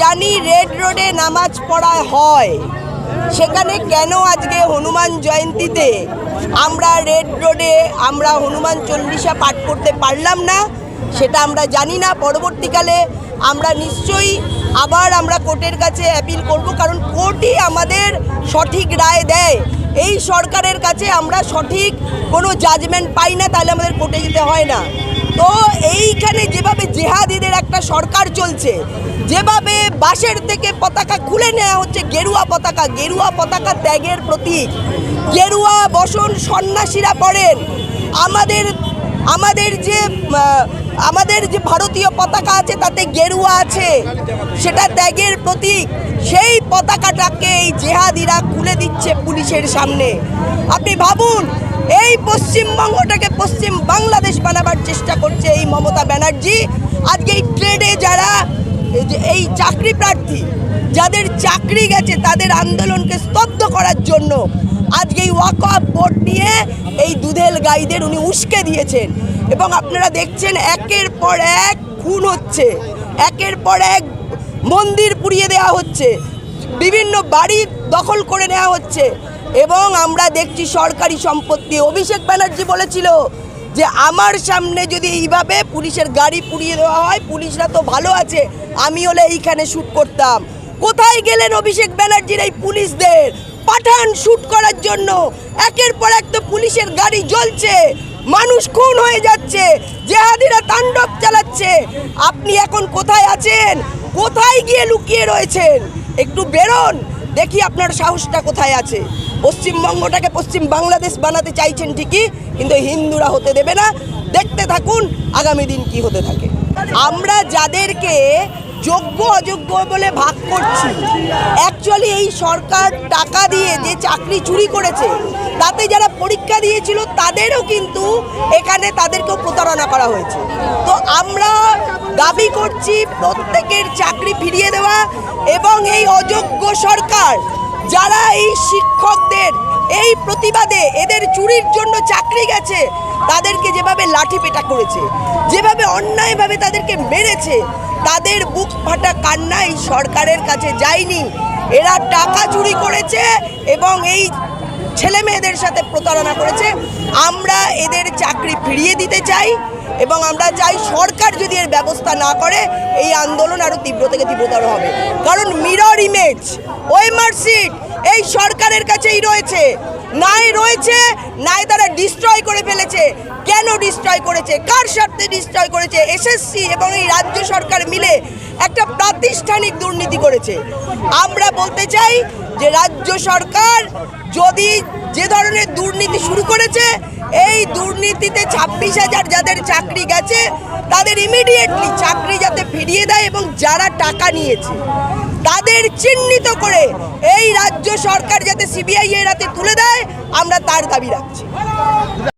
জানি রেড রোডে নামাজ পড়া হয়। সেখানে কেন আজকে হনুমান জয়ন্তীতে আমরা রেড রোডে আমরা হনুমান চল্লিশা পাঠ করতে পারলাম না, সেটা আমরা জানি না। পরবর্তীকালে আমরা নিশ্চয়ই আবার আমরা কোর্টের কাছে অ্যাপিল করব, কারণ কোর্টই আমাদের সঠিক রায় দেয়। এই সরকারের কাছে আমরা সঠিক কোনো জাজমেন্ট পাই না, তাহলে আমাদের কোর্টে যেতে হয় না। তো এইখানে যেভাবে জেহাদিদের একটা সরকার চলছে, যেভাবে বাসের থেকে পতাকা খুলে নেওয়া হচ্ছে গেরুয়া পতাকা গেরুয়া পতাকা ত্যাগের প্রতীক, গেরুয়া বসন সন্ন্যাসীরা পড়েন। আমাদের আমাদের যে আমাদের যে ভারতীয় পতাকা আছে, তাতে গেরুয়া আছে। সেটা ত্যাগের প্রতীক। সেই পতাকাটাকে এই জেহাদিরা খুলে দিচ্ছে পুলিশের সামনে। আপনি ভাবুন, এই পশ্চিমবঙ্গটাকে পশ্চিম বাংলাদেশ বানাবার চেষ্টা করছে এই মমতা ব্যানার্জি। আজকে এই ট্রেডে যারা এই চাকরি প্রার্থী, যাদের চাকরি গেছে, তাদের আন্দোলনকে স্তব্ধ করার জন্য আজকে এই ওয়াকআপ বোর্ড নিয়ে এই দুধেল গাইদের উনি উস্কে দিয়েছেন। এবং আপনারা দেখছেন একের পর এক খুন হচ্ছে, একের পর এক মন্দির পুড়িয়ে দেওয়া হচ্ছে, বিভিন্ন বাড়ি দখল করে নেওয়া হচ্ছে। এবং আমরা দেখছি সরকারি সম্পত্তি, অভিষেক ব্যানার্জি বলেছিল যে আমার সামনে যদি এইভাবে পুলিশের গাড়ি পুড়িয়ে দেওয়া হয়, পুলিশরা তো ভালো আছে আমি হলে এইখানে শ্যুট করতাম। কোথায় গেলেন অভিষেক ব্যানার্জির এই পুলিশদের? পাঠান শ্যুট করার জন্য। একের পর এক তো পুলিশের গাড়ি জ্বলছে, মানুষ খুন হয়ে যাচ্ছে, জেহাদিরা তাণ্ডব চালাচ্ছে। আপনি এখন কোথায় আছেন? কোথায় গিয়ে লুকিয়ে রয়েছেন? একটু বেরোন। দেখি আপনার সাহসটা কোথায় আছে। পশ্চিমবঙ্গটাকে পশ্চিম বাংলাদেশ বানাতে চাইছেন ঠিকই, কিন্তু হিন্দুরা হতে দেবে না। দেখতে থাকুন, আগামী দিন কি হতে থাকে। আমরা যাদেরকে যোগ্য, অযোগ্য বলে ভাগ করছি। অ্যাকচুয়ালি এই সরকার টাকা দিয়ে যে চাকরি চুরি করেছে, তাতে যারা পরীক্ষা দিয়েছিল তাদেরও কিন্তু এখানে তাদেরকেও প্রতারণা করা হয়েছে। তো আমরা দাবি করছি প্রত্যেকের চাকরি ফিরিয়ে দেওয়া এবং এই অযোগ্য সরকার, যারা এই শিক্ষকদের চুরির জন্য চাকরি গেছে, তাদেরকে যেভাবে লাঠি পেটা করেছে, যেভাবে অন্যায়ভাবে তাদেরকে মেরেছে, তাদের বুক ফাটা কান্না এই সরকারের কাছে যায়নি। এরা টাকা চুরি করেছে এবং এই ছেলে মেয়েদের সাথে প্রতারণা করেছে। আমরা এদের চাকরি ফিরিয়ে দিতে চাই এবং আমরা চাই সরকার যদি এর ব্যবস্থা না করে, এই আন্দোলন আরও তীব্র থেকে তীব্রতর হবে। কারণ মিরর ইমেজ ওই মার্কশিট এই সরকারের কাছেই রয়েছে। নাই রয়েছে নাই তারা ডিস্ট্রয় করে ফেলেছে। কেন ডিস্ট্রয় করেছে? কার স্বার্থে ডিস্ট্রয় করেছে? এসএসসি এবং এই রাজ্য সরকার মিলে একটা প্রাতিষ্ঠানিক দুর্নীতি করেছে। আমরা বলতে চাই যে রাজ্য সরকার যদি যে ধরনের দুর্নীতি শুরু করেছে, এই দুর্নীতিতে ছাব্বিশ হাজার যাদের চাকরি গেছে, তাদের ইমিডিয়েটলি চাকরি যাতে ফিরিয়ে দেয় এবং যারা টাকা নিয়েছে। তাদের চিহ্নিত করে এই রাজ্য সরকার যাতে সিবিআই এর হাতে তুলে দেয়, আমরা তার দাবি রাখছি।